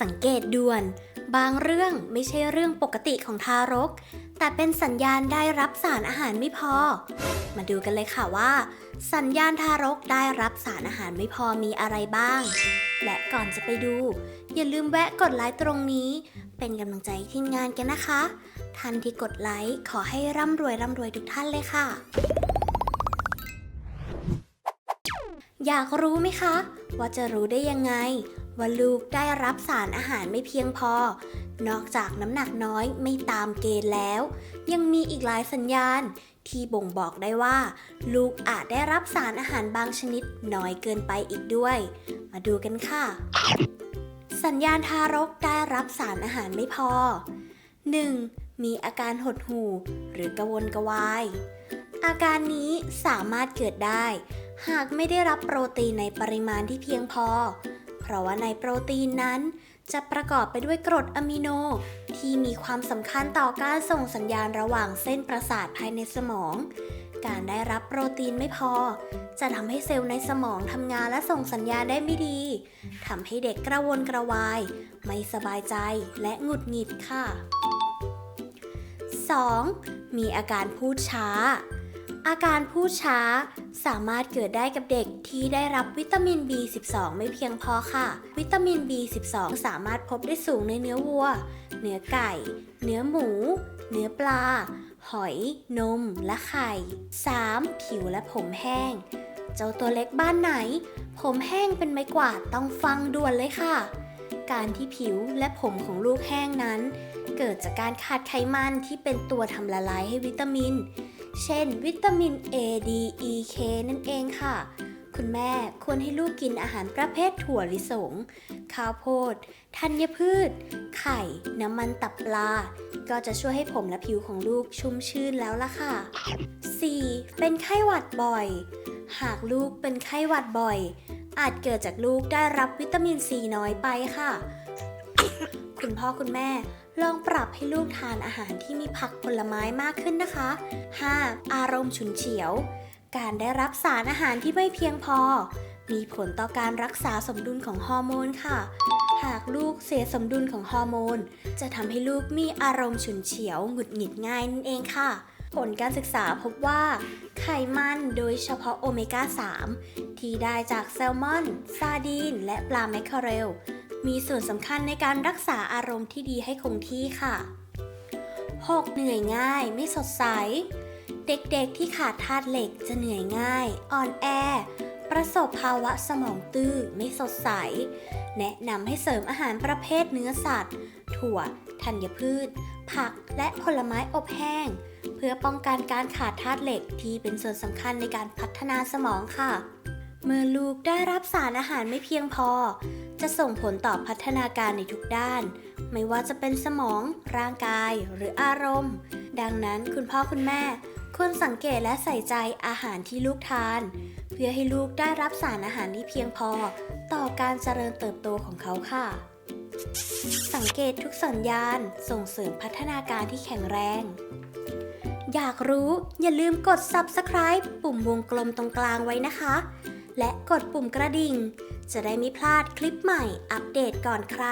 สังเกตด่วน บางเรื่องไม่ใช่เรื่องปกติของทารก แต่เป็นสัญญาณได้รับสารอาหารไม่พอ มาดูกันเลยค่ะว่า สัญญาณทารกได้รับสารอาหารไม่พอมีอะไรบ้าง และก่อนจะไปดู อย่าลืมแวะกดไลค์ตรงนี้ เป็นกำลังใจทีมงานกันนะคะ ท่านที่กดไลค์ขอให้ร่ำรวยร่ำรวยทุกท่านเลยค่ะอยากรู้ไหมคะ ว่าจะรู้ได้ยังไง ว่าลูกได้รับสารอาหารไม่เพียงพอ นอกจากน้ำหนักน้อยไม่ตามเกณฑ์แล้ว ยังมีอีกหลายสัญญาณ ที่บ่งบอกได้ว่า ลูกอาจได้รับสารอาหารบางชนิดน้อยเกินไปอีกด้วย มาดูกันค่ะ สัญญาณทารกได้รับสารอาหารไม่พอ 1. มีอาการหดหู่ หรือกระวนกระวาย อาการนี้สามารถเกิดได้ หากไม่ได้รับโปรตีนในปริมาณที่เพียงพอ เพราะว่าในโปรตีนนั้น จะประกอบไปด้วยกรดอะมิโน ที่มีความสำคัญต่อการส่งสัญญาณระหว่างเส้นประสาทภายในสมอง การได้รับโปรตีนไม่พอ จะทำให้เซลล์ในสมองทำงานและส่งสัญญาณได้ไม่ดีทำให้เด็กกระวนกระวาย ไม่สบายใจและหงุดหงิดค่ะ 2. มีอาการพูดช้า อาการพูดช้า สามารถเกิดได้กับเด็กที่ได้รับวิตามิน B12 ไม่เพียงพอค่ะ วิตามิน B12 สามารถพบได้สูงในเนื้อวัว เนื้อไก่ เนื้อหมู เนื้อปลา หอย นม และไข่ 3. ผิวและผมแห้ง เจ้าตัวเล็กบ้านไหน ผมแห้งเป็นไม้กวาดต้องฟังด่วนเลยค่ะ การที่ผิวและผมของลูกแห้งนั้น เกิดจากการขาดไขมันที่เป็นตัวทำละลายให้วิตามิน เช่น วิตามิน A D E K นั่นเองค่ะ คุณแม่ควรให้ลูกกินอาหารประเภทถั่วลิสง ข้าวโพด ธัญพืช ไข่ น้ำมันตับปลา ก็จะช่วยให้ผมและผิวของลูกชุ่มชื่นแล้วล่ะค่ะ 4. เป็นไข้หวัดบ่อย หากลูกเป็นไข้หวัดบ่อย อาจเกิดจากลูกได้รับวิตามินซีน้อยไปค่ะ คุณพ่อคุณแม่ ลองปรับให้ลูกทานอาหารที่มีผักผลไม้มากขึ้นนะคะ 5. อารมณ์ฉุนเฉียว การได้รับสารอาหารที่ไม่เพียงพอ มีผลต่อการรักษาสมดุลของฮอร์โมนค่ะ หากลูกเสียสมดุลของฮอร์โมน จะทำให้ลูกมีอารมณ์ฉุนเฉียวหงุดหงิดง่ายนั่นเองค่ะผลการศึกษาพบว่า ไขมันโดยเฉพาะโอเมก้า 3 ที่ได้จากแซลมอน ซาดีน และปลาแมคเคอเรล มีส่วนสำคัญในการรักษาอารมณ์ที่ดีให้คงที่ค่ะ 6. เหนื่อยง่ายไม่สดใส เด็กๆที่ขาดธาตุเหล็กจะเหนื่อยง่าย อ่อนแอ ประสบภาวะสมองตื้อไม่สดใส แนะนำให้เสริมอาหารประเภทเนื้อสัตว์ ถั่ว ธัญพืช ผักและผลไม้อบแห้ง เพื่อป้องกันการขาดธาตุเหล็กที่เป็นส่วนสำคัญในการพัฒนาสมองค่ะ เมื่อลูกได้รับสารอาหารไม่เพียงพอ จะส่งผลต่อพัฒนาการในทุกด้าน ไม่ว่าจะเป็นสมอง ร่างกาย หรืออารมณ์ ดังนั้นคุณพ่อคุณแม่ควรสังเกตและใส่ใจอาหารที่ลูกทาน เพื่อให้ลูกได้รับสารอาหารที่เพียงพอ ต่อการเจริญเติบโตของเขาค่ะ สังเกตทุกสัญญาณส่งเสริมพัฒนาการที่แข็งแรง อยากรู้อย่าลืมกด subscribe ปุ่มวงกลมตรงกลางไว้นะคะ และกดปุ่มกระดิ่ง จะได้ไม่พลาดคลิปใหม่อัปเดตก่อนใคร